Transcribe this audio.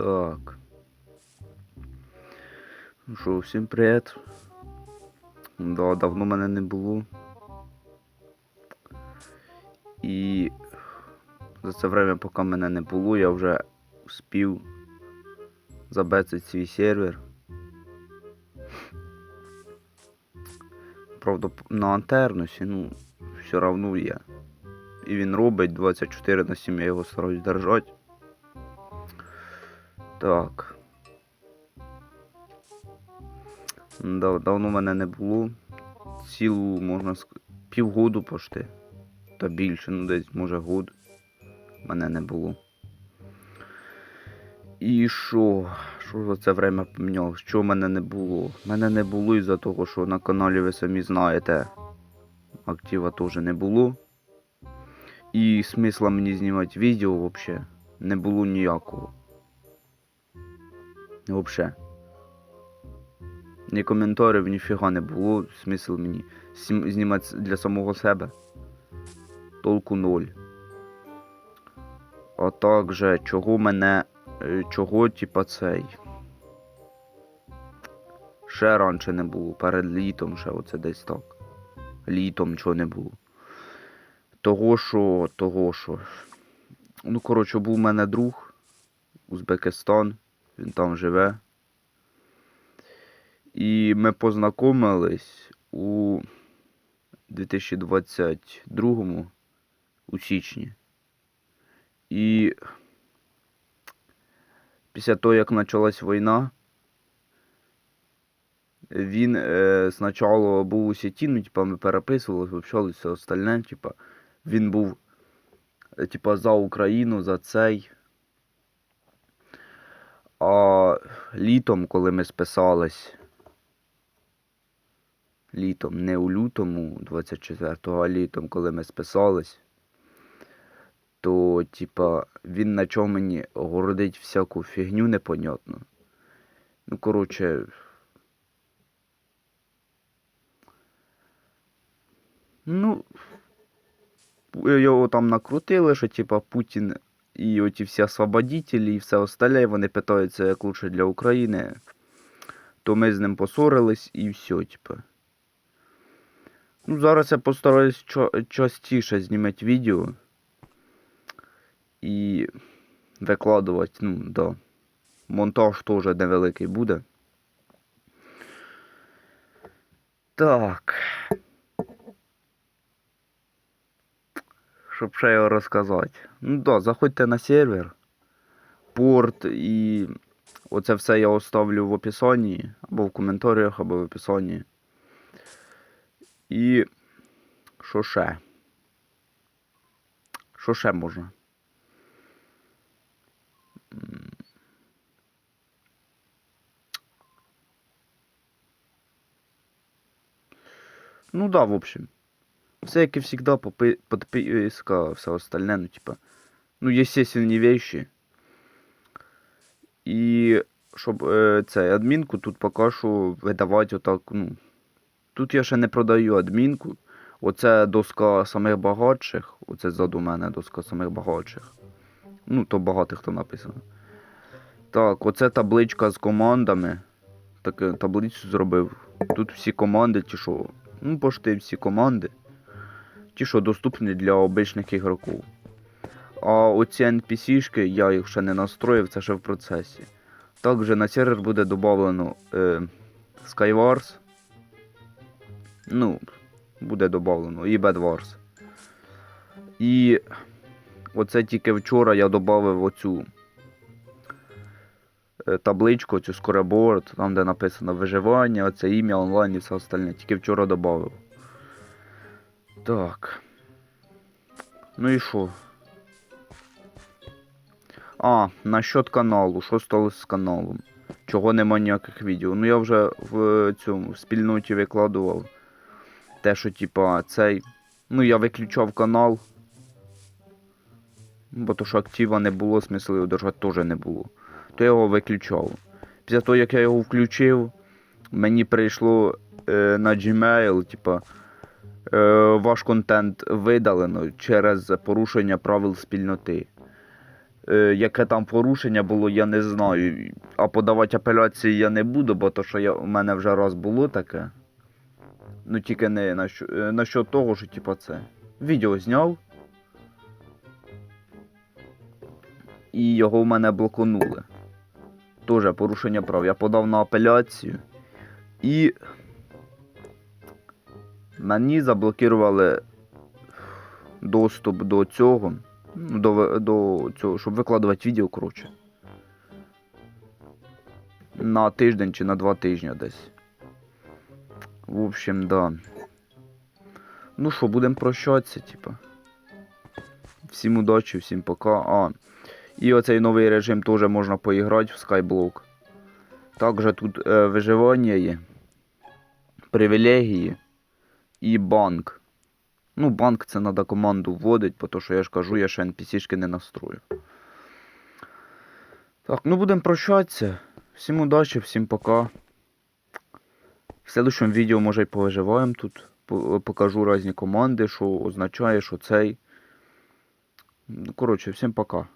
Так. Ну що, всім привіт. Да, давно мене не було. І за це время, поки мене не було, я вже успів забецати свій сервер. Правда, на антернусі, ну, все равно є. І він робить 24 на 7, я його стараюсь держати. Так. Да, давно мене не було. Цілу, можна сказати, півгоду пошти. Та більше, ну десь, може, год. Мене не було. І що? Що за це время помінялось? Що мене не було? Мене не було із-за того, що на каналі ви самі знаєте. Актива теж не було. І смисла мені знімати відео взагалі не було ніякого. Вообще. Ні коментарів, ніфіга не було. Смисл мені знімати для самого себе. Толку ноль. А также, чого мене. е, Чого, типа, цей. Ще раніше не було. Перед літом ще оце десь так. Літом чого не було. Того що, того що. Ну, коротше, був у мене друг. Узбекистан. Він там живе. І ми познайомились у 2022 у січні. І після того, як почалась війна, він е, спочатку був у сіті, ну, типа, ми переписувалися, общалися, остальне, типа, він був е, типа, за Україну, за цей. А літом, коли ми списались, літом, не у лютому 24-го, а літом, коли ми списались, то, типа, він почав мені городить всяку фігню непонятну. Ну, коротше. Ну, його там накрутили, що типа Путін і оті всі освободителі і все остальне, вони питаються, як лучше для України. То ми з ним поссорились і все, типа. Ну, зараз я постараюсь ча- частіше знімати відео і викладувати, ну, да. Монтаж теж невеликий буде. Так. Щоб ще його розказати. Ну да, заходьте на сервер, порт і оце все я оставлю в описанні, або в коментарях, або в описанні. І що ще? Що ще можна? Ну да, в общем. Все, как и всегда, подписка, все остальное, ну, типа, ну, естественні вещи. І щоб е, це, адмінку тут поки що видавати отак, ну. Тут я ще не продаю адмінку. Оце доска самих багатших. Оце ззаду мене доска самих багатших. Ну, то багатих то написано. Так, оце табличка з командами. Таке таблицю зробив. Тут всі команди, ті що. Ну, пошти всі команди. Ті, що доступні для обичних ігроків. А оці NPC-шки, я їх ще не настроїв, це ще в процесі. Також на сервер буде додано е, Skywars. Ну, буде додано і Bedwars. І оце тільки вчора я додав оцю е, табличку, цю скореборд, там де написано виживання, оце ім'я онлайн і все остальне. Тільки вчора додав. Так. Ну і що? А, насчет каналу. Що сталося з каналом? Чого нема ніяких відео? Ну я вже в цьому в спільноті викладував. Те, що типа цей. Ну я виключав канал. Бо то, що актива не було, смисла його держати теж не було. То я його виключав. Після того, як я його включив, мені прийшло е, на Gmail, типа. Е, ваш контент видалено через порушення правил спільноти. Е, яке там порушення було, я не знаю. А подавати апеляції я не буду, бо то, що я, у мене вже раз було таке. Ну тільки не насчет, насчет того, що типа це. Відео зняв. І його в мене блоконули. Тоже порушення прав. Я подав на апеляцію. І мені заблокували доступ до цього. До, до цього, щоб викладувати відео, коротше. На тиждень чи на два тижні десь. В общем, да. Ну що, будемо прощатися, типа. Всім удачі, всім пока. А. І оцей новий режим теж можна поіграти в Skyblock. Також тут е, виживання є, привілегії і банк. Ну, банк це треба команду вводити, тому що я ж кажу, я ще NPC-шки не настрою. Так, ну будемо прощатися. Всім удачі, всім пока. В следующем відео, може, й повиживаємо тут. Покажу різні команди, що означає, що цей. Ну, коротше, всім пока.